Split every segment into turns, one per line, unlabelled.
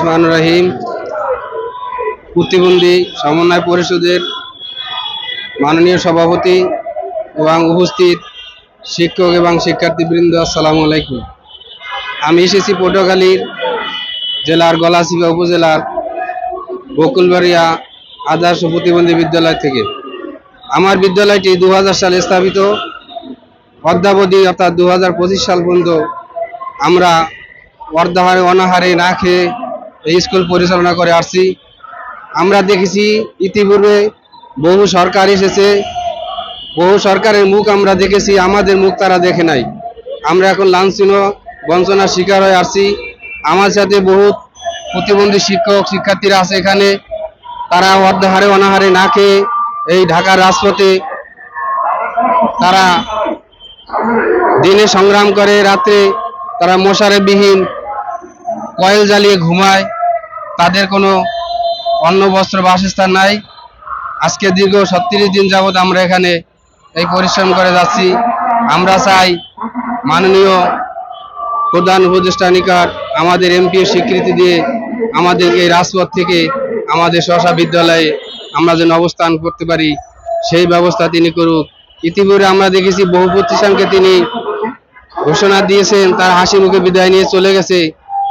রহমান রহিম প্রতিবন্ধী সমন্বয় পরিষদের মাননীয় সভাপতি এবং উপস্থিত শিক্ষক এবং শিক্ষার্থীবৃন্দ, আসসালামু আলাইকুম। আমি এসেছি পটুয়াখালীর জেলার গলাচিপা উপজেলার বকুলবাড়িয়া আদর্শ প্রতিবন্ধী বিদ্যালয় থেকে। আমার বিদ্যালয়টি দু হাজার সালে স্থাপিত। অদ্যাবধি অর্থাৎ দু হাজার পঁচিশ সাল পর্যন্ত আমরা অর্ধাহারে, অনাহারে না খেয়ে এই স্কুল পরিচালনা করে আসছি। আমরা দেখেছি ইতিপূর্বে বহু সরকার এসেছে, বহু সরকারের মুখ আমরা দেখেছি, আমাদের মুখ তারা দেখে নাই। আমরা এখন লাঞ্ছিন বঞ্চনার শিকার হয়ে আসছি। আমার সাথে বহু প্রতিবন্ধী শিক্ষক, শিক্ষার্থীরা আছে এখানে। তারা অর্ধাহারে অনাহারে না খেয়ে এই ঢাকার রাজপথে তারা দিনে সংগ্রাম করে রাতে তারা মশারে বিহীন কয়েল জ্বালিয়ে ঘুমায়, তাদের কোনো অন্ন, বস্ত্র, বাসস্থান নাই। আজকে দীর্ঘ ছত্রিশ দিন যাবত আমরা এখানে এই পরিশ্রম করে যাচ্ছি। আমরা চাই মাননীয় প্রধান উপদেষ্টা নিকট আমাদের এমপিও স্বীকৃতি দিয়ে আমাদেরকে এই রাজপথ থেকে আমাদের স্বশা বিদ্যালয়ে আমরা যেন অবস্থান করতে পারি, সেই ব্যবস্থা তিনি করুক। ইতিপূর্বে আমরা দেখেছি বহু প্রতিষ্ঠানকে তিনি ঘোষণা দিয়েছেন, তার হাসি মুখে বিদায় নিয়ে চলে গেছে।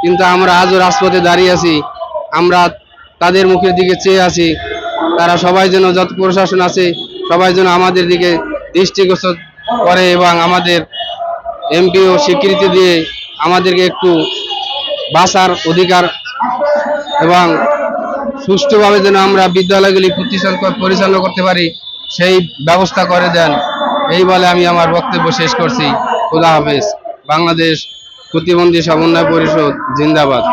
কিন্তু আমরা আজও রাজপথে দাঁড়িয়ে আছি। আমরা তাদের মুখের দিকে চেয়ে আছি। তারা সবাই যেন যত প্রশাসন আছে, সবাই যেন আমাদের দিকে দৃষ্টিগোচর করে এবং আমাদের এমপিও স্বীকৃতি দিয়ে আমাদেরকে একটু বাঁচার অধিকার এবং সুষ্ঠুভাবে যেন আমরা বিদ্যালয়গুলি প্রতিষ্ঠান পরিচালনা করতে পারি, সেই ব্যবস্থা করে দেন। এই বলে আমি আমার বক্তব্য শেষ করছি। খুদা হাফেজ। বাংলাদেশ প্রতিবন্ধী সমন্বয় পরিষদ জিন্দাবাদ।